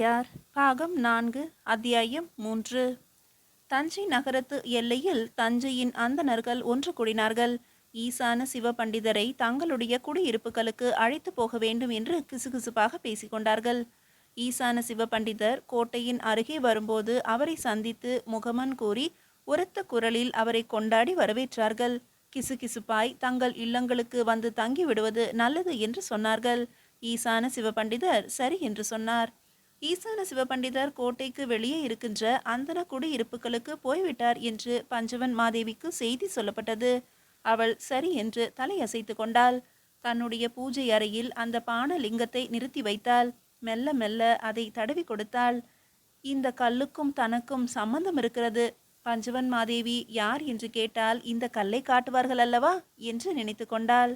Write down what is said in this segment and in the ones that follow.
யார் பாகம் நான்கு அத்தியாயம் மூன்று. தஞ்சை நகரத்து எல்லையில் தஞ்சையின் அந்தணர்கள் ஒன்று கூடினார்கள். ஈசான சிவபண்டிதரை தங்களுடைய குடியிருப்புகளுக்கு அழைத்து போக வேண்டும் என்று கிசுகிசுப்பாக பேசிக்கொண்டார்கள் ஈசான சிவபண்டிதர் கோட்டையின் அருகே வரும்போது அவரை சந்தித்து முகமன் கூறி உரத்த குரலில் அவரை கொண்டாடி வரவேற்றார்கள். கிசுகிசுப்பாய் தங்கள் இல்லங்களுக்கு வந்து தங்கி விடுவது நல்லது என்று சொன்னார்கள். ஈசான சிவபண்டிதர் சரி என்று சொன்னார். ஈசான சிவபண்டிதர் கோட்டைக்கு வெளியே இருக்கின்ற அந்தன குடியிருப்புகளுக்கு போய்விட்டார் என்று பஞ்சவன் மாதேவிக்கு செய்தி சொல்லப்பட்டது. அவள் சரி என்று தலையசைத்து கொண்டாள். தன்னுடைய பூஜை அறையில் அந்த பானலிங்கத்தை நிறுத்தி வைத்தாள். மெல்ல மெல்ல அதை தடவி கொடுத்தாள். இந்த கல்லுக்கும் தனக்கும் சம்பந்தம் இருக்கிறது. பஞ்சவன் மாதேவி யார் என்று கேட்டால் இந்த கல்லை காட்டுவார்கள் அல்லவா? என்று நினைத்து கொண்டாள்.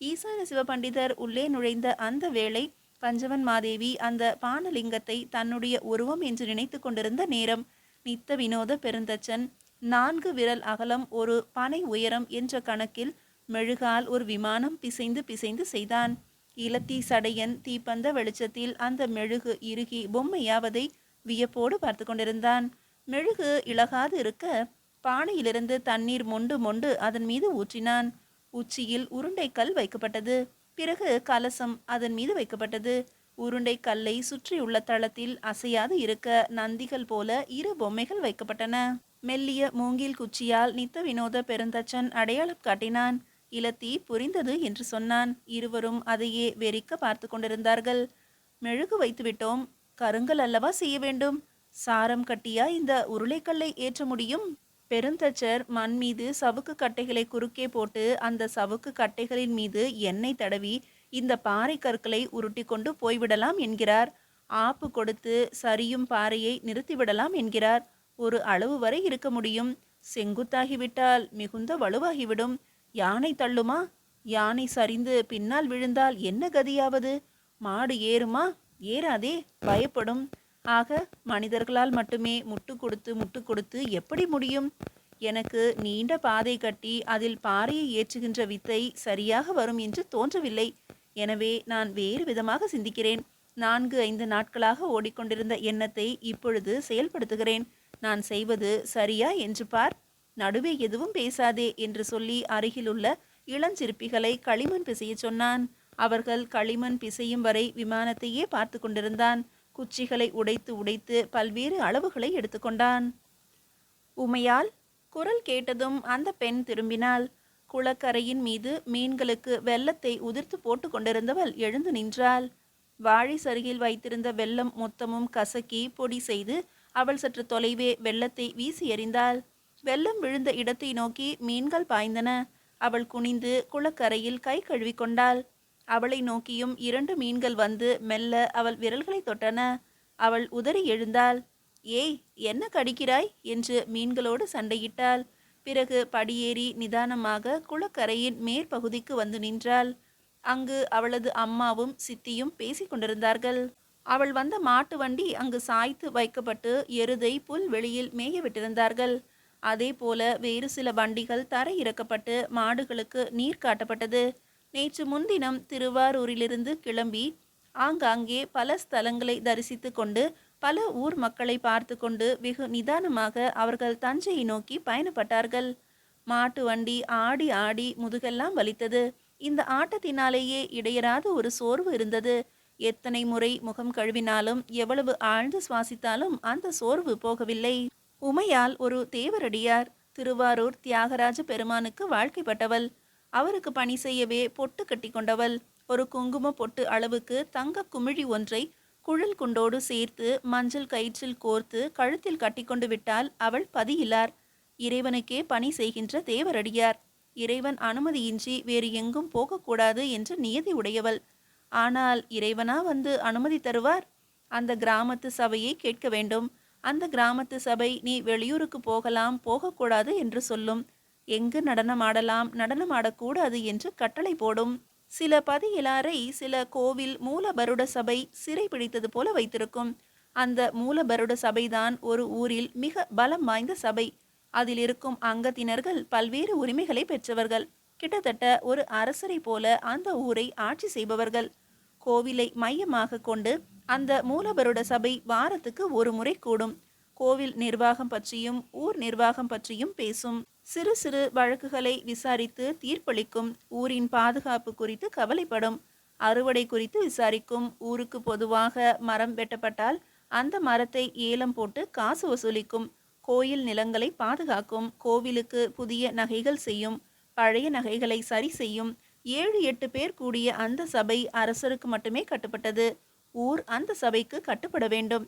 ஈசான சிவபண்டிதர் உள்ளே நுழைந்த அந்த வேளை பஞ்சவன் மாதேவி அந்த பானலிங்கத்தை தன்னுடைய உருவம் என்று நினைத்து கொண்டிருந்த நேரம் நித்த வினோத பெருந்தச்சன் நான்கு விரல் அகலம் ஒரு பனை உயரம் என்ற கணக்கில் மெழுகால் ஒரு விமானம் பிசைந்து பிசைந்து செய்தான். இலத்தி சடையன் தீப்பந்த வெளிச்சத்தில் அந்த மெழுகு இறுகி பொம்மையாவதை வியப்போடு பார்த்து கொண்டிருந்தான். மெழுகு இழகாது இருக்க பானையிலிருந்து தண்ணீர் மொண்டு மொண்டு அதன் மீது ஊற்றினான். உச்சியில் உருண்டைக்கல் வைக்கப்பட்டது. பிறகு கலசம் அதன் மீது வைக்கப்பட்டது. உருண்டை கல்லை சுற்றியுள்ள தளத்தில் அசையாது இருக்க நந்திகள் போல இரு பொம்மைகள் வைக்கப்பட்டன. மெல்லிய மூங்கில் குச்சியால் நித்த வினோத பெருந்தச்சன் அடையாளம் காட்டினான். இலத்தி புரிந்தது என்று சொன்னான். இருவரும் அதையே வெறிக்க பார்த்து கொண்டிருந்தார்கள். மெழுகு வைத்துவிட்டோம் கருங்கல் அல்லவா செய்ய வேண்டும்? சாரம் கட்டியா இந்த உருளைக்கல்லை ஏற்ற முடியும்? பெருந்தச்சர் மண் மீது சவுக்கு கட்டைகளை குறுக்கே போட்டு அந்த சவுக்கு கட்டைகளின் மீது எண்ணெய் தடவி இந்த பாறை கற்களை உருட்டி கொண்டு போய்விடலாம் என்கிறார். ஆப்பு கொடுத்து சரியும் பாறையை நிறுத்திவிடலாம் என்கிறார். ஒரு அளவு வரை இருக்க முடியும். செங்குத்தாகிவிட்டால் மிகுந்த வலுவாகிவிடும். யானை தள்ளுமா? யானை சரிந்து பின்னால் விழுந்தால் என்ன கதியாவது? மாடு ஏறுமா? ஏறாதே. பயப்படும். ஆக மனிதர்களால் மட்டுமே முட்டு கொடுத்து முட்டு கொடுத்து எப்படி முடியும்? எனக்கு நீண்ட பாதை கட்டி அதில் பாறையை ஏற்றுகின்ற வித்தை சரியாக வரும் என்று தோன்றவில்லை. எனவே நான் வேறு விதமாக சிந்திக்கிறேன். நான்கு ஐந்து நாட்களாக ஓடிக்கொண்டிருந்த எண்ணத்தை இப்பொழுது செயல்படுத்துகிறேன். நான் செய்வது சரியா என்று பார். நடுவே எதுவும் பேசாதே என்று சொல்லி அருகிலுள்ள இளஞ்சிற்பிகளை களிமண் பிசையச் சொன்னான். அவர்கள் களிமண் பிசையும் வரை விமானத்தையே பார்த்து கொண்டிருந்தான். குச்சிகளை உடைத்து உடைத்து பல்வேறு அளவுகளை எடுத்துக்கொண்டான். உமையால் குரல் கேட்டதும் அந்த பெண் திரும்பினாள். குளக்கரையின் மீது மீன்களுக்கு வெள்ளத்தை உதிர்த்து போட்டு கொண்டிருந்தவள் எழுந்து நின்றாள். வாழை சருகில் வைத்திருந்த வெள்ளம் மொத்தமும் கசக்கி பொடி செய்து அவள் சற்று தொலைவே வெள்ளத்தை வீசி எறிந்தாள். வெள்ளம் விழுந்த இடத்தை நோக்கி மீன்கள் பாய்ந்தன. அவள் குனிந்து குளக்கரையில் கை கழுவி கொண்டாள். அவளை நோக்கியும் இரண்டு மீன்கள் வந்து மெல்ல அவள் விரல்களை தொட்டன. அவள் உதறி எழுந்தாள். ஏய் என்ன கடிக்கிறாய்? என்று மீன்களோடு சண்டையிட்டாள். பிறகு படியேறி நிதானமாக குளக்கரையின் மேற்பகுதிக்கு வந்து நின்றாள். அங்கு அவளது அம்மாவும் சித்தியும் பேசிக் கொண்டிருந்தார்கள். அவள் வந்த மாட்டு வண்டி அங்கு சாய்த்து வைக்கப்பட்டு எருதை புல் வெளியில் மேய விட்டிருந்தார்கள். அதே போல வேறு சில வண்டிகள் தரை இறக்கப்பட்டு மாடுகளுக்கு நீர் காட்டப்பட்டது. நேற்று முன்தினம் திருவாரூரிலிருந்து கிளம்பி ஆங்காங்கே பல ஸ்தலங்களை தரிசித்து கொண்டு பல ஊர் மக்களை பார்த்து கொண்டு வெகு நிதானமாக அவர்கள் தஞ்சையை நோக்கி பயணப்பட்டார்கள். மாட்டு வண்டி ஆடி ஆடி முதுகெல்லாம் வலித்தது. இந்த ஆட்டத்தினாலேயே இடையராத ஒரு சோர்வு இருந்தது. எத்தனை முறை முகம் கழுவினாலும் எவ்வளவு ஆழ்ந்து சுவாசித்தாலும் அந்த சோர்வு போகவில்லை. உமையால் ஒரு தேவரடியார் திருவாரூர் தியாகராஜ பெருமானுக்கு வாழ்க்கைப்பட்டவள். அவருக்கு பணி செய்யவே பொட்டு கட்டி கொண்டவள் ஒரு குங்கும பொட்டு அளவுக்கு தங்க குமிழி ஒன்றை குழல் குண்டோடு சேர்த்து மஞ்சள் கயிற்றில் கோர்த்து கழுத்தில் கட்டிக்கொண்டு விட்டால் அவள் பதியிலார். இறைவனுக்கே பணி செய்கின்ற தேவரடியார். இறைவன் அனுமதியின்றி வேறு எங்கும் போகக்கூடாது என்று நியதி உடையவள். ஆனால் இறைவனா வந்து அனுமதி தருவார்? அந்த கிராமத்து சபையை கேட்க வேண்டும். அந்த கிராமத்து சபை நீ வெளியூருக்கு போகலாம் போகக்கூடாது என்று சொல்லும். எங்கு நடனமாடலாம் நடனமாடக்கூடாது என்று கட்டளை போடும். சில பதியிலாரை சில கோவில் மூலபருட சபை சிறை பிடித்தது போல வைத்திருக்கும். அந்த மூலபருட சபைதான் ஒரு ஊரில் மிக பலம் வாய்ந்த சபை. அதில் இருக்கும் அங்கத்தினர்கள் பல்வேறு உரிமைகளை பெற்றவர்கள். கிட்டத்தட்ட ஒரு அரசரை போல அந்த ஊரை ஆட்சி செய்பவர்கள். கோவிலை மையமாக கொண்டு அந்த மூலபருட சபை வாரத்துக்கு ஒரு முறை கூடும். கோவில் நிர்வாகம் பற்றியும் ஊர் நிர்வாகம் பற்றியும் பேசும். சிறு சிறு வழக்குகளை விசாரித்து தீர்ப்பளிக்கும் ஊரின் பாதுகாப்பு குறித்து கவலைப்படும். அறுவடை குறித்து விசாரிக்கும் ஊருக்கு பொதுவாக மரம் வெட்டப்பட்டால் அந்த மரத்தை ஏலம் போட்டு காசு வசூலிக்கும். கோயில் நிலங்களை பாதுகாக்கும். கோவிலுக்கு புதிய நகைகள் செய்யும். பழைய நகைகளை சரி செய்யும். ஏழு எட்டு பேர் கூடிய அந்த சபை அரசருக்கு மட்டுமே கட்டுப்பட்டது. ஊர் அந்த சபைக்கு கட்டுப்பட வேண்டும்.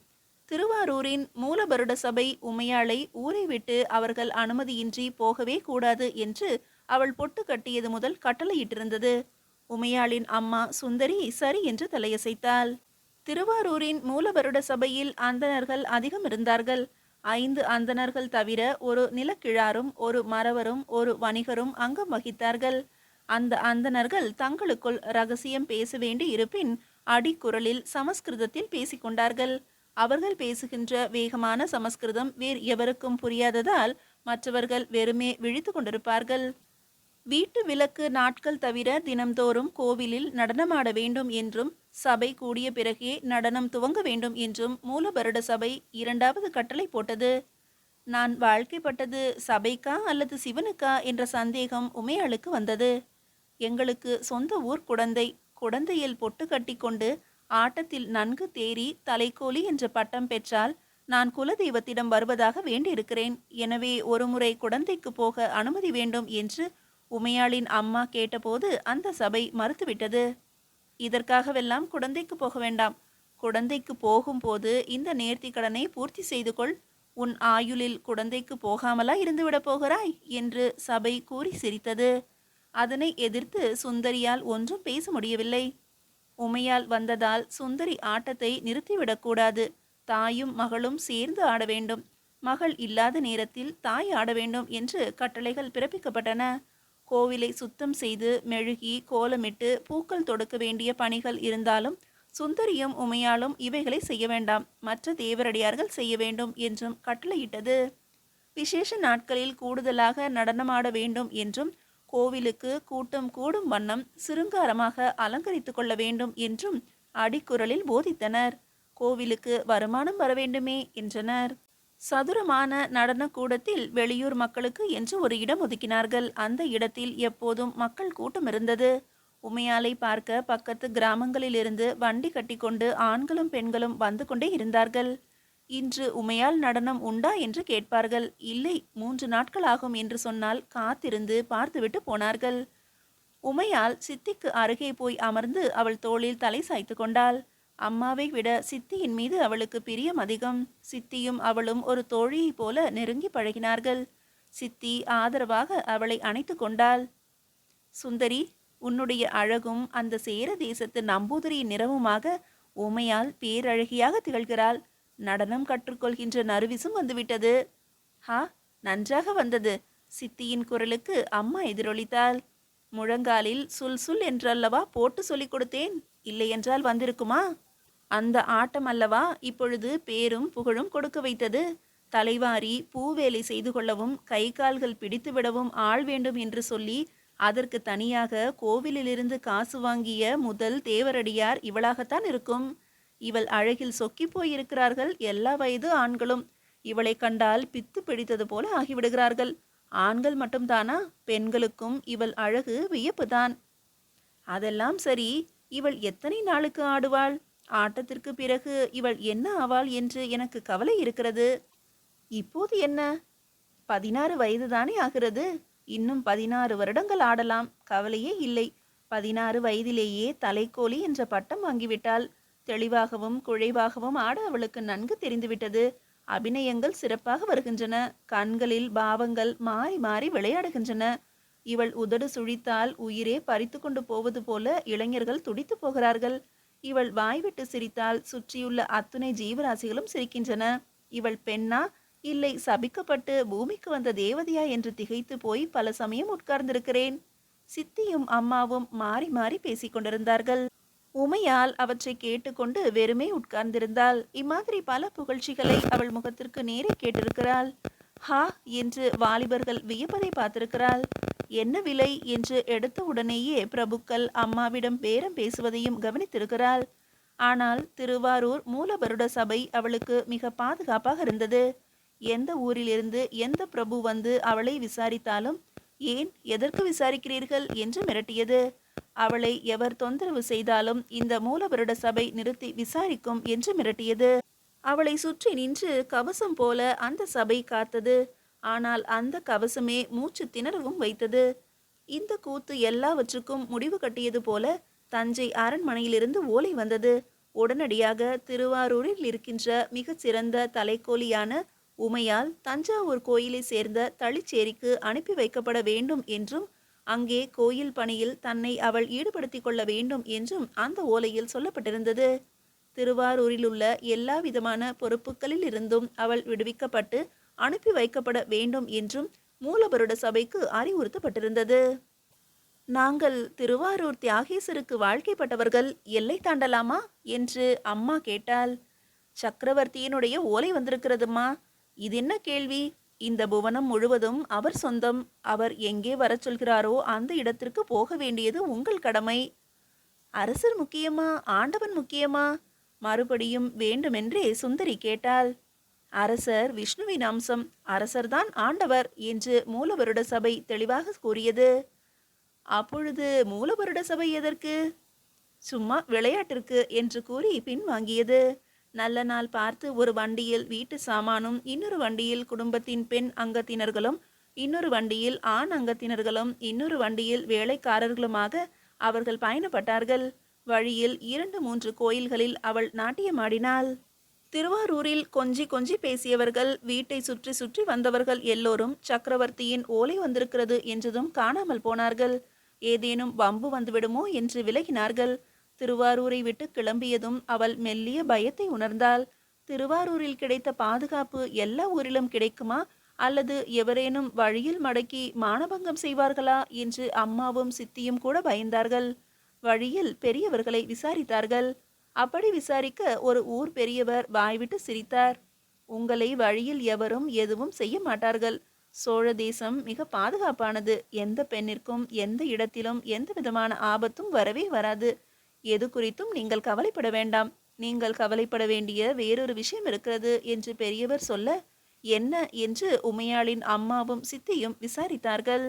திருவாரூரின் மூலபருட சபை உமையாளை ஊரை விட்டு அவர்கள் அனுமதியின்றி போகவே கூடாது என்று அவள் பொட்டு கட்டியது முதல் கட்டளையிட்டிருந்தது. உமையாளின் அம்மா சுந்தரி சரி என்று தலையசைத்தாள். திருவாரூரின் மூலவருட சபையில் அந்தணர்கள் அதிகம் இருந்தார்கள். ஐந்து அந்தணர்கள் தவிர ஒரு நிலக்கிழாரும் ஒரு மறவரும் ஒரு வணிகரும் அங்கம் வகித்தார்கள். அந்த அந்தணர்கள் தங்களுக்குள் ரகசியம் பேச வேண்டி இருப்பின் அடிக்குரலில் சமஸ்கிருதத்தில் பேசிக்கொண்டார்கள். அவர்கள் பேசுகின்ற வேகமான சமஸ்கிருதம் வேறு எவருக்கும் புரியாததால் மற்றவர்கள் வெறுமே விழித்து கொண்டிருப்பார்கள். வீட்டு விளக்கு நாட்கள் தவிர தினம்தோறும் கோவிலில் நடனமாட வேண்டும் என்றும் சபை கூடிய பிறகே நடனம் துவங்க வேண்டும் என்றும் மூலபருட சபை இரண்டாவது கட்டளை போட்டது. நான் வாழ்க்கைப்பட்டது சபைக்கா அல்லது சிவனுக்கா என்ற சந்தேகம் உமையாளுக்கு வந்தது. எங்களுக்கு சொந்த ஊர் குடந்தை குடந்தையில் பொட்டு கட்டிக்கொண்டு ஆட்டத்தில் நன்கு தேறி தலைக்கோலி என்ற பட்டம் பெற்றால் நான் குலதெய்வத்திடம் வருவதாக வேண்டியிருக்கிறேன். எனவே ஒருமுறை குடந்தைக்கு போக அனுமதி வேண்டும் என்று உமையாளின் அம்மா கேட்டபோது அந்த சபை மறுத்துவிட்டது. இதற்காகவெல்லாம் குடந்தைக்கு போக வேண்டாம். குடந்தைக்கு போகும்போது இந்த நேர்த்தி கடனை பூர்த்தி செய்து கொள் உன் ஆயுளில் குடந்தைக்கு போகாமலா இருந்துவிடப் போகிறாய்? என்று சபை கூறி சிரித்தது. அதனை எதிர்த்து சுந்தரியால் ஒன்றும் பேச முடியவில்லை. உமையால் வந்ததால் சுந்தரி ஆட்டத்தை நிறுத்திவிடக்கூடாது. தாயும் மகளும் சேர்ந்து ஆட வேண்டும். மகள் இல்லாத நேரத்தில் தாய் ஆட வேண்டும் என்று கட்டளைகள் பிறப்பிக்கப்பட்டன. கோவிலை சுத்தம் செய்து மெழுகி கோலமிட்டு பூக்கள் தொடுக்க வேண்டிய பணிகள் இருந்தாலும் சுந்தரியும் உமையாலும் இவைகளை செய்ய வேண்டாம். மற்ற தேவரடியார்கள் செய்ய வேண்டும் என்றும் கட்டளையிட்டது. விசேஷ நாட்களில் கூடுதலாக நடனமாட வேண்டும் என்றும் கோவிலுக்கு கூட்டம் கூடும் வண்ணம் சிருங்காரமாக அலங்கரித்து கொள்ள வேண்டும் என்றும் அடிக்குரலில் போதித்தனர். கோவிலுக்கு வருமானம் வர வேண்டுமே என்றனர். சதுரமான நடன கூடத்தில் வெளியூர் மக்களுக்கு என்று ஒரு இடம் ஒதுக்கினார்கள். அந்த இடத்தில் எப்போதும் மக்கள் கூட்டம் இருந்தது. உமையாலை பார்க்க பக்கத்து கிராமங்களிலிருந்து வண்டி கட்டிக்கொண்டு ஆண்களும் பெண்களும் வந்து கொண்டே இருந்தார்கள். இன்று உமையால் நடனம் உண்டா என்று கேட்பார்கள். இல்லை மூன்று நாட்கள் ஆகும் என்று சொன்னால் காத்திருந்து பார்த்துவிட்டு போனார்கள். உமையால் சித்திக்கு அருகே போய் அமர்ந்து அவள் தோளில் தலை சாய்த்து கொண்டாள். அம்மாவை விட சித்தியின் மீது அவளுக்கு பிரியம் அதிகம். சித்தியும் அவளும் ஒரு தோழியைப் போல நெருங்கி பழகினார்கள். சித்தி ஆதரவாக அவளை அணைத்து கொண்டாள். சுந்தரி உன்னுடைய அழகும் அந்த சேர தேசத்து நம்பூதிரியின் நிறவுமாக உமையால் பேரழகியாக திகழ்கிறாள். நடனம் கற்றுக்கொள்கின்ற நறுவிசும் வந்துவிட்டது. ஹா நன்றாக வந்தது. சித்தியின் குரலுக்கு அம்மா எதிரொலித்தாள். முழங்காலில் சுல் சுல் என்றல்லவா போட்டு சொல்லிக் கொடுத்தேன். இல்லையென்றால் வந்திருக்குமா? அந்த ஆட்டம் அல்லவா இப்பொழுது பேரும் புகழும் கொடுக்க வைத்தது. தலைவாரி பூவேலை செய்து கொள்ளவும் கை கால்கள் பிடித்து விடவும் ஆள் வேண்டும் என்று சொல்லி அதற்கு தனியாக கோவிலிலிருந்து காசு வாங்கிய முதல் தேவரடியார் இவளாகத்தான் இருக்கும். இவள் அழகில் சொக்கி போயிருக்கிறார்கள் எல்லா வயது ஆண்களும். இவளை கண்டால் பித்து பிடித்தது போல ஆகிவிடுகிறார்கள். ஆண்கள் மட்டும்தானா? பெண்களுக்கும் இவள் அழகு வியப்புதான். அதெல்லாம் சரி இவள் எத்தனை நாளுக்கு ஆடுவாள்? ஆட்டத்திற்கு பிறகு இவள் என்ன ஆவாள் என்று எனக்கு கவலை இருக்கிறது. இப்போது என்ன? பதினாறு வயதுதானே ஆகிறது. இன்னும் பதினாறு வருடங்கள் ஆடலாம். கவலையே இல்லை. பதினாறு வயதிலேயே தலைக்கோலி என்ற பட்டம் வாங்கிவிட்டாள். தெளிவாகவும் குழைவாகவும் ஆட அவளுக்கு நன்கு தெரிந்துவிட்டது. அபிநயங்கள் சிறப்பாக வருகின்றன. கண்களில் பாவங்கள் மாறி மாறி விளையாடுகின்றன. இவள் உதடு சுழித்தால் உயிரே பறித்து கொண்டு போவது போல இளைஞர்கள் துடித்து போகிறார்கள். இவள் வாய்விட்டு சிரித்தால் சுற்றியுள்ள அத்துணை ஜீவராசிகளும் சிரிக்கின்றன. இவள் பெண்ணா? இல்லை சபிக்கப்பட்டு பூமிக்கு வந்த தேவதையா என்று திகைத்து போய் பல சமயம் உட்கார்ந்திருக்கிறேன். சித்தியும் அம்மாவும் மாறி மாறி பேசிக் கொண்டிருந்தார்கள். உமையால் அவற்றை கேட்டுக்கொண்டு வெறுமே உட்கார்ந்திருந்தாள். இம்மாதிரி பல புகழ்ச்சிகளை அவள் முகத்திற்கு நேரே கேட்டிருக்கிறாள். ஹா! என்று வாலிபர்கள் வியப்பதை பார்த்திருக்கிறாள். என்ன விலை என்று எடுத்த உடனேயே பிரபுக்கள் அம்மாவிடம் பேரம் பேசுவதையும் கவனித்திருக்கிறாள். ஆனால் திருவாரூர் மூலபருட சபை அவளுக்கு மிக பாதுகாப்பாக இருந்தது. எந்த ஊரிலிருந்து எந்த பிரபு வந்து அவளை விசாரித்தாலும் ஏன் எதற்கு விசாரிக்கிறீர்கள்? என்று மிரட்டியது. அவளை எவர் தொந்தரவு செய்தாலும் இந்த மூலவருட சபை நிறுத்தி விசாரிக்கும் என்று மிரட்டியது. அவளை சுற்றி நின்று கவசம் போல அந்த சபை காத்தது. ஆனால் அந்த கவசமே மூச்சு திணறவும் வைத்தது. இந்த கூத்து எல்லாவற்றுக்கும் முடிவு கட்டியது போல தஞ்சை அரண்மனையிலிருந்து ஓலை வந்தது. உடனடியாக திருவாரூரில் இருக்கின்ற மிகச்சிறந்த தலைக்கோலியான உமையால் தஞ்சாவூர் கோயிலை சேர்ந்த தளிச்சேரிக்கு அனுப்பி வைக்கப்பட வேண்டும் என்றும் அங்கே கோயில் பணியில் தன்னை அவள் ஈடுபடுத்திக் கொள்ள வேண்டும் என்றும் அந்த ஓலையில் சொல்லப்பட்டிருந்தது. திருவாரூரில் உள்ள எல்லா விதமான பொறுப்புகளில் இருந்தும் அவள் விடுவிக்கப்பட்டு அனுப்பி வைக்கப்பட வேண்டும் என்றும் மூலபருட சபைக்கு அறிவுறுத்தப்பட்டிருந்தது. நாங்கள் திருவாரூர் தியாகேசருக்கு வாழ்க்கைப்பட்டவர்கள் எல்லை தாண்டலாமா? என்று அம்மா கேட்டாள். சக்கரவர்த்தியினுடைய ஓலை வந்திருக்கிறதுமா? இது என்ன கேள்வி? இந்த புவனம் முழுவதும் அவர் சொந்தம். அவர் எங்கே வரச் சொல்கிறாரோ அந்த இடத்திற்கு போக வேண்டியது உங்கள் கடமை. அரசர் முக்கியமா? ஆண்டவன் முக்கியமா? மறுபடியும் வேண்டுமென்றே சுந்தரி கேட்டாள். அரசர் விஷ்ணுவின் அம்சம். அரசர்தான் ஆண்டவர் என்று மூலவருட சபை தெளிவாக கூறியது. அப்பொழுது மூலவருட சபை எதற்கு? சும்மா விளையாட்டிற்கு என்று கூறி பின்வாங்கியது. நல்ல நாள் பார்த்து ஒரு வண்டியில் வீட்டு சாமானும் இன்னொரு வண்டியில் குடும்பத்தின் பெண் அங்கத்தினர்களும் இன்னொரு வண்டியில் ஆண் அங்கத்தினர்களும் இன்னொரு வண்டியில் வேலைக்காரர்களுமாக அவர்கள் பயணப்பட்டார்கள். வழியில் இரண்டு மூன்று கோயில்களில் அவள் நாட்டியமாடினாள் திருவாரூரில் கொஞ்சி கொஞ்சி பேசியவர்கள் வீட்டை சுற்றி சுற்றி வந்தவர்கள் எல்லோரும் சக்கரவர்த்தியின் ஓலை வந்திருக்கிறது என்றதும் காணாமல் போனார்கள். ஏதேனும் வம்பு வந்துவிடுமோ என்று விலகினார்கள். திருவாரூரை விட்டு கிளம்பியதும் அவள் மெல்லிய பயத்தை உணர்ந்தாள். திருவாரூரில் கிடைத்த பாதுகாப்பு எல்லா ஊரிலும் கிடைக்குமா? அல்லது எவரேனும் வழியில் மடக்கி மானபங்கம் செய்வார்களா? என்று அம்மாவும் சித்தியும் கூட பயந்தார்கள். வழியில் பெரியவர்களை விசாரித்தார்கள். அப்படி விசாரிக்க ஒரு ஊர் பெரியவர் வாய்விட்டு சிரித்தார். உங்களை வழியில் எவரும் எதுவும் செய்ய மாட்டார்கள். சோழ தேசம் மிக பாதுகாப்பானது. எந்த பெண்ணிற்கும் எந்த இடத்திலும் எந்த விதமான ஆபத்தும் வரவே வராது. எது குறித்தும் நீங்கள் கவலைப்பட வேண்டாம். நீங்கள் கவலைப்பட வேண்டிய வேறொரு விஷயம் இருக்கிறது என்று பெரியவர் சொல்ல என்ன? என்று உமையாளின் அம்மாவும் சித்தியும் விசாரித்தார்கள்.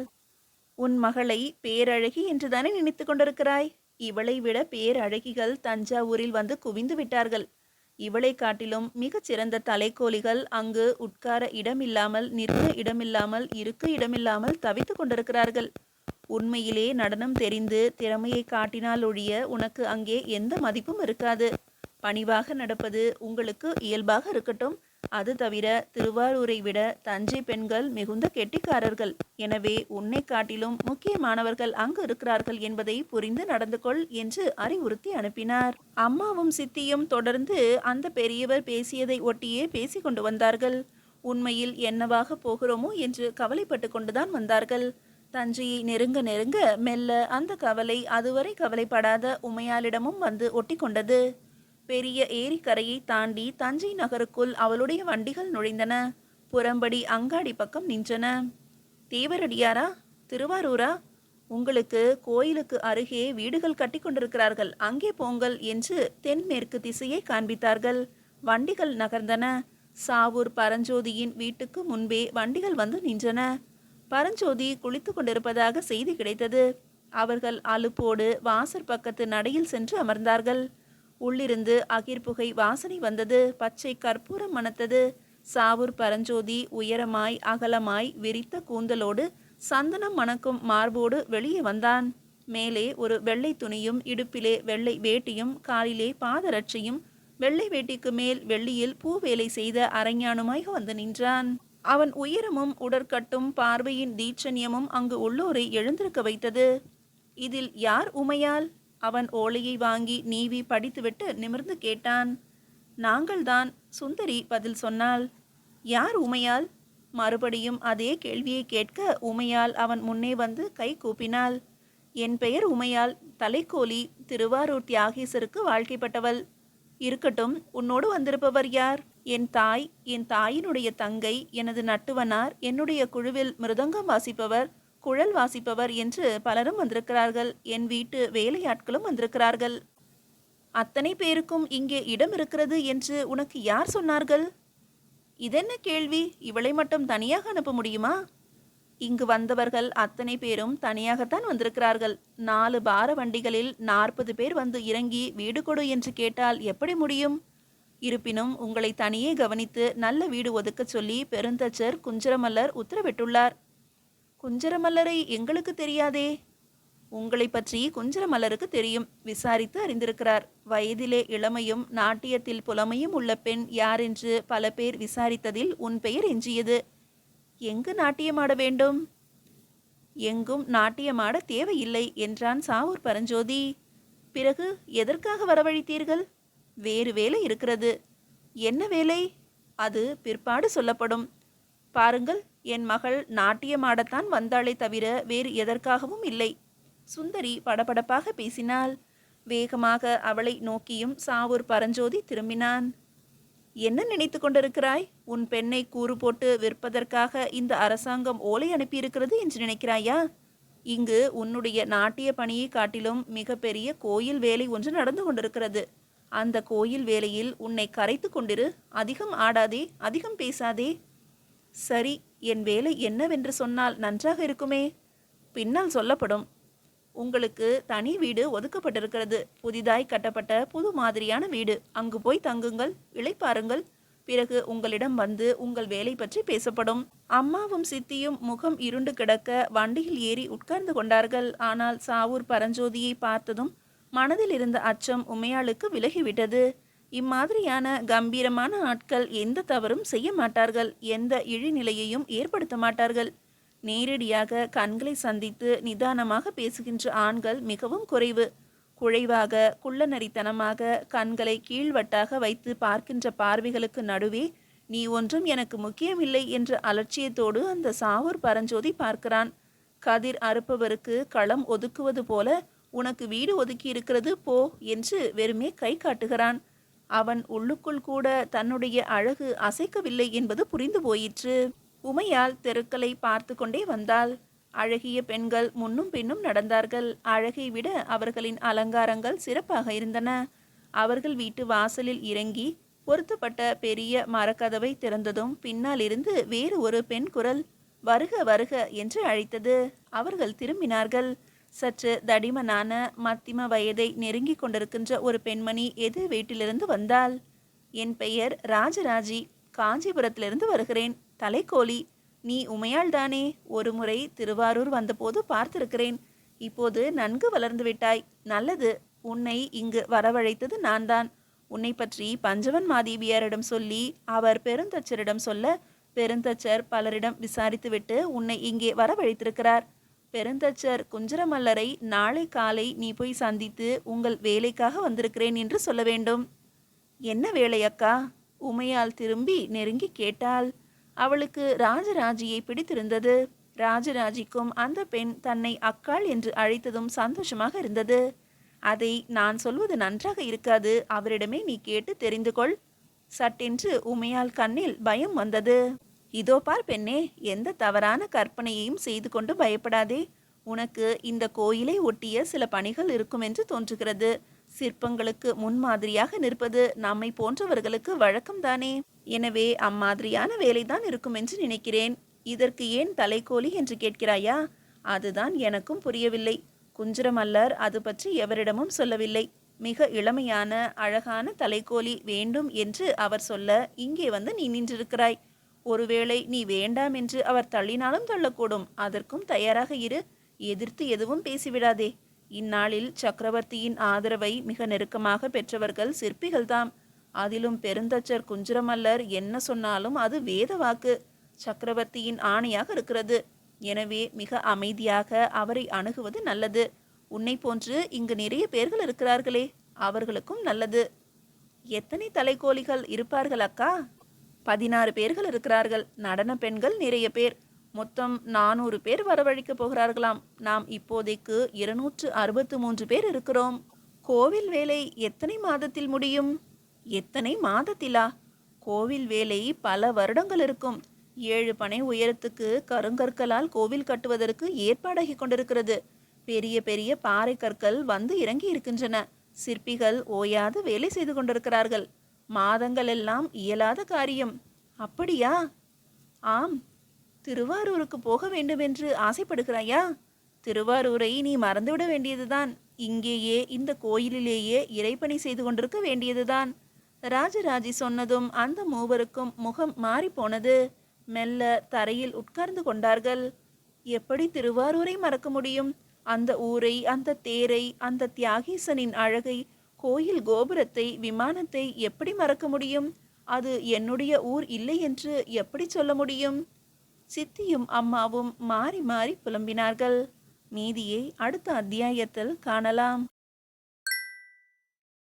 உன் மகளை பேரழகி என்றுதானே நினைத்து கொண்டிருக்கிறாய்? இவளை விட பேரழகிகள் தஞ்சாவூரில் வந்து குவிந்து விட்டார்கள். இவளை காட்டிலும் மிகச் சிறந்த தலைக்கோலிகள் அங்கு உட்கார இடமில்லாமல் நிற்க இடமில்லாமல் இருக்க இடமில்லாமல் தவித்துக் கொண்டிருக்கிறார்கள். உண்மையிலே நடனம் தெரிந்து திறமையை காட்டினால் ஒழிய உனக்கு அங்கே எந்த மதிப்பும் இருக்காது. பணிவாக நடப்பது உங்களுக்கு இயல்பாக இருக்கட்டும். அது தவிர திருவாரூரை விட தஞ்சை பெண்கள் மிகுந்த கெட்டிக்காரர்கள். எனவே உன்னை காட்டிலும் முக்கியமானவர்கள் அங்கு இருக்கிறார்கள் என்பதை புரிந்து நடந்து கொள் என்று அறிவுறுத்தி அனுப்பினார். அம்மாவும் சித்தியும் தொடர்ந்து அந்த பெரியவர் பேசியதை ஒட்டியே பேசி கொண்டு வந்தார்கள். உண்மையில் என்னவாக போகிறோமோ என்று கவலைப்பட்டு கொண்டுதான் வந்தார்கள். தஞ்சையை நெருங்க நெருங்க மெல்ல அந்த கவலை அதுவரை கவலைப்படாத உமையாளிடமும் வந்து ஒட்டி கொண்டது பெரிய ஏரிக்கரையை தாண்டி தஞ்சை நகருக்குள் அவளுடைய வண்டிகள் நுழைந்தன. புறம்படி அங்காடி பக்கம் நின்றன. தேவரடியாரா திருவாரூரா? உங்களுக்கு கோயிலுக்கு அருகே வீடுகள் கட்டி கொண்டிருக்கிறார்கள். அங்கே போங்கள் என்று தென்மேற்கு திசையை காண்பித்தார்கள். வண்டிகள் நகர்ந்தன. சாவூர் பரஞ்சோதியின் வீட்டுக்கு முன்பே வண்டிகள் வந்து நின்றன. பரஞ்சோதி குளித்து கொண்டிருப்பதாக செய்தி கிடைத்தது. அவர்கள் அலுப்போடு வாசற் பக்கத்து நடையில் சென்று அமர்ந்தார்கள். உள்ளிருந்து அகிர்புகை வாசனை வந்தது. பச்சை கற்பூரம் மணத்தது சாவூர் பரஞ்சோதி உயரமாய் அகலமாய் விரித்த கூந்தலோடு சந்தனம் மணக்கும் மார்போடு வெளியே வந்தான். மேலே ஒரு வெள்ளை துணியும் இடுப்பிலே வெள்ளை வேட்டியும் காலிலே பாதரட்சையும் வெள்ளை வேட்டிக்கு மேல் வெள்ளியில் பூவேலை செய்த அரைஞானுமாய் வந்து நின்றான். அவன் உயரமும் உடற்கட்டும் பார்வையின் தீட்சண்யமும் அங்கு உள்ளோரை எழுந்திருக்க வைத்தது. இதில் யார் உமையால்? அவன் ஓலையை வாங்கி நீவி படித்துவிட்டு நிமிர்ந்து கேட்டான். நாங்கள்தான் சுந்தரி பதில் சொன்னாள். யார் உமையால்? மறுபடியும் அதே கேள்வியை கேட்க உமையால் அவன் முன்னே வந்து கை கூப்பினாள். என் பெயர் உமையால் தலைக்கோலி திருவாரூர் தியாகேசருக்கு வாழ்க்கைப்பட்டவள். இருக்கட்டும் உன்னோடு வந்திருப்பவர் யார்? என் தாய் என் தாயினுடைய தங்கை எனது நட்டுவனார் என்னுடைய குழுவில் மிருதங்கம் வாசிப்பவர் குழல் வாசிப்பவர் என்று பலரும் வந்திருக்கிறார்கள். என் வீட்டு வேலையாட்களும் வந்திருக்கிறார்கள். அத்தனை பேருக்கும் இங்கே இடம் இருக்கிறது என்று உனக்கு யார் சொன்னார்கள்? இதென்ன கேள்வி? இவளை மட்டும் தனியாக அனுப்ப முடியுமா? இங்கு வந்தவர்கள் அத்தனை பேரும் தனியாகத்தான் வந்திருக்கிறார்கள். நாலு பார வண்டிகளில் நாற்பது பேர் வந்து இறங்கி வீடு கொடு என்று கேட்டால் எப்படி முடியும்? இருப்பினும் உங்களை தனியே கவனித்து நல்ல வீடு ஒதுக்கச் சொல்லி பெருந்தச்சர் குஞ்சரமல்லர் உத்தரவிட்டுள்ளார். குஞ்சரமல்லரை எங்களுக்கு தெரியாதே? உங்களை பற்றி குஞ்சரமல்லருக்கு தெரியும். விசாரித்து அறிந்திருக்கிறார். வயதிலே இளமையும் நாட்டியத்தில் புலமையும் உள்ள பெண் யாரென்று பல பேர் விசாரித்ததில் உன் பெயர் எஞ்சியது. எங்கு நாட்டியமாட வேண்டும்? எங்கும் நாட்டியமாட தேவையில்லை என்றான் சாவூர் பரஞ்சோதி. பிறகு எதற்காக வரவழைத்தீர்கள்? வேறு வேலை இருக்கிறது. என்ன வேலை? அது பிற்பாடு சொல்லப்படும். பாருங்கள் என் மகள் நாட்டியமாடத்தான் வந்தாளே தவிர வேறு எதற்காகவும் இல்லை. சுந்தரி படபடப்பாக பேசினாள். வேகமாக அவளை நோக்கியும் சாவூர் பரஞ்சோதி திரும்பினான். என்ன நினைத்து கொண்டிருக்கிறாய்? உன் பெண்ணை கூறு போட்டு விற்பதற்காக இந்த அரசாங்கம் ஓலை அனுப்பியிருக்கிறது என்று நினைக்கிறாயா? இங்கு உன்னுடைய நாட்டிய பணியை காட்டிலும் மிகப்பெரிய கோயில் வேலை ஒன்று நடந்து கொண்டிருக்கிறது. அந்த கோயில் வேலையில் உன்னை கரைத்து கொண்டிரு. அதிகம் ஆடாதே அதிகம் பேசாதே. சரி என் வேலை என்னவென்று சொன்னால் நன்றாக இருக்குமே. பின்னால் சொல்லப்படும். உங்களுக்கு தனி வீடு ஒதுக்கப்பட்டிருக்கிறது. புதிதாய் கட்டப்பட்ட புது மாதிரியான வீடு. அங்கு போய் தங்குங்கள் இழைப்பாருங்கள் பிறகு உங்களிடம் வந்து உங்கள் வேலை பற்றி பேசப்படும். அம்மாவும் சித்தியும் முகம் இருண்டு கிடக்க வண்டியில் ஏறி உட்கார்ந்து கொண்டார்கள். ஆனால் சாவூர் பரஞ்சோதியை பார்த்ததும் மனதில் இருந்த அச்சம் உமையாளுக்கு விலகிவிட்டது. இம்மாதிரியான கம்பீரமான ஆட்கள் எந்த தவறும் செய்ய மாட்டார்கள். எந்த இழிநிலையையும் ஏற்படுத்த மாட்டார்கள். நேரடியாக கண்களை சந்தித்து நிதானமாக பேசுகின்ற ஆண்கள் மிகவும் குறைவு. குழைவாக குள்ளநரித்தனமாக கண்களை கீழ்வட்டாக வைத்து பார்க்கின்ற பார்வைகளுக்கு நடுவே நீ ஒன்றும் எனக்கு முக்கியமில்லை என்ற அலட்சியத்தோடு அந்த சாவூர் பரஞ்சோதி பார்க்கிறான். கதிர் அறுப்பவருக்கு களம் ஒதுக்குவது போல உனக்கு வீடு ஒதுக்கி இருக்கிறது போ என்று வெறுமே கை காட்டுகிறான். அவன் உள்ளுக்குள் கூட தன்னுடைய அழகு அசைக்கவில்லை என்பது புரிந்து போயிற்று. உமையால் தெருக்களை பார்த்து கொண்டே வந்தாள். அழகிய பெண்கள் முன்னும் பின்னும் நடந்தார்கள். அழகை விட அவர்களின் அலங்காரங்கள் சிறப்பாக இருந்தன. அவர்கள் வீட்டு வாசலில் இறங்கி பொருத்தப்பட்ட பெரிய மரக்கதவை திறந்ததும் பின்னால் இருந்து வேறு ஒரு பெண் குரல் வருக வருக என்று அழைத்தது. அவர்கள் திரும்பினார்கள். சற்று தடிமனான மத்திம வயதை நெருங்கிக் கொண்டிருக்கின்ற ஒரு பெண்மணி எது வீட்டிலிருந்து வந்தாள் என் பெயர் ராஜராஜி. காஞ்சிபுரத்திலிருந்து வருகிறேன். தலைக்கோழி. நீ உமையாள் தானே? ஒரு முறை திருவாரூர் வந்தபோது பார்த்திருக்கிறேன். இப்போது நன்கு வளர்ந்து விட்டாய். நல்லது. உன்னை இங்கு வரவழைத்தது நான் தான் உன்னை பற்றி பஞ்சவன் மாதேவியாரிடம் சொல்லி அவர் பெருந்தச்சரிடம் சொல்ல பெருந்தச்சர் பலரிடம் விசாரித்துவிட்டு உன்னை இங்கே வரவழைத்திருக்கிறார். பெருந்தச்சர் குஞ்சரமல்லரை நாளை காலை நீ போய் சந்தித்து உங்கள் வேலைக்காக வந்திருக்கிறேன் என்று சொல்ல வேண்டும். என்ன வேலை அக்கா? உமையால் திரும்பி நெருங்கி கேட்டாள். அவளுக்கு ராஜராஜியை பிடித்திருந்தது. ராஜராஜிக்கும் அந்த பெண் தன்னை அக்காள் என்று அழைத்ததும் சந்தோஷமாக இருந்தது. அதை நான் சொல்வது நன்றாக இருக்காது. அவரிடமே நீ கேட்டு தெரிந்து கொள். சட்டென்று உமையால் கண்ணில் பயம் வந்தது. இதோ பார் பெண்ணே எந்த தவறான கற்பனையையும் செய்து கொண்டு பயப்படாதே. உனக்கு இந்த கோயிலை ஒட்டிய சில பணிகள் இருக்கும் என்று தோன்றுகிறது. சிற்பங்களுக்கு முன்மாதிரியாக நிற்பது நம்மை போன்றவர்களுக்கு வழக்கம்தானே. எனவே அம்மாதிரியான வேலைதான் இருக்கும் என்று நினைக்கிறேன். இதற்கு ஏன் தலைக்கோலி என்று கேட்கிறாயா? அதுதான் எனக்கும் புரியவில்லை. குஞ்சரமல்லர் அது பற்றி எவரிடமும் சொல்லவில்லை. மிக இளமையான அழகான தலைக்கோலி வேண்டும் என்று அவர் சொல்ல இங்கே வந்து நீ நின்றிருக்கிறாய். ஒருவேளை நீ வேண்டாம் என்று அவர் தள்ளினாலும் தள்ளக்கூடும். அதற்கும் தயாராக இரு. எதிர்த்து எதுவும் பேசிவிடாதே. இந்நாளில் சக்கரவர்த்தியின் ஆதரவை மிக நெருக்கமாக பெற்றவர்கள் சிற்பிகள்தாம். அதிலும் பெருந்தச்சர் குஞ்சரமல்லர் என்ன சொன்னாலும் அது வேத வாக்கு. சக்கரவர்த்தியின் ஆணையாக இருக்கிறது. எனவே மிக அமைதியாக அவரை அணுகுவது நல்லது. உன்னை போன்று இங்கு நிறைய பேர்கள் இருக்கிறார்களே. அவர்களுக்கும் நல்லது. எத்தனை தலைக்கோலிகள் இருப்பார்கள் அக்கா? பதினாறு பேர்கள் இருக்கிறார்கள். நடன பெண்கள் நிறைய பேர். மொத்தம் நானூறு பேர் வரவழைக்கப் போகிறார்களாம். நாம் இப்போதைக்கு இருநூற்று அறுபத்து மூன்று பேர் இருக்கிறோம். கோவில் வேலை எத்தனை மாதத்தில் முடியும்? எத்தனை மாதத்திலா? கோவில் வேலை பல வருடங்கள் இருக்கும். ஏழு பனை உயரத்துக்கு கருங்கற்களால் கோவில் கட்டுவதற்கு ஏற்பாடாகி கொண்டிருக்கிறது. பெரிய பெரிய பாறை கற்கள் வந்து இறங்கி இருக்கின்றன. சிற்பிகள் ஓயாது வேலை செய்து கொண்டிருக்கிறார்கள். மாதங்களெல்லாம் இயலாத காரியம். அப்படியா? ஆம். திருவாரூருக்கு போக வேண்டுமென்று ஆசைப்படுகிறாயா? திருவாரூரை நீ மறந்துவிட வேண்டியதுதான். இங்கேயே இந்த கோயிலிலேயே இறைப்பணி செய்து கொண்டிருக்க வேண்டியதுதான். ராஜராஜி சொன்னதும் அந்த மூவருக்கும் முகம் மாறிப்போனது. மெல்ல தரையில் உட்கார்ந்து கொண்டார்கள். எப்படி திருவாரூரை மறக்க முடியும்? அந்த ஊரை அந்த தேரை அந்த தியாகீசனின் அழகை கோயில் கோபுரத்தை விமானத்தை எப்படி மறக்க முடியும்? அது என்னுடைய ஊர் இல்லை என்று எப்படி சொல்ல முடியும்? சித்தியும் அம்மாவும் மாறி மாறி புலம்பினார்கள். மீதியை அடுத்த அத்தியாயத்தில் காணலாம்.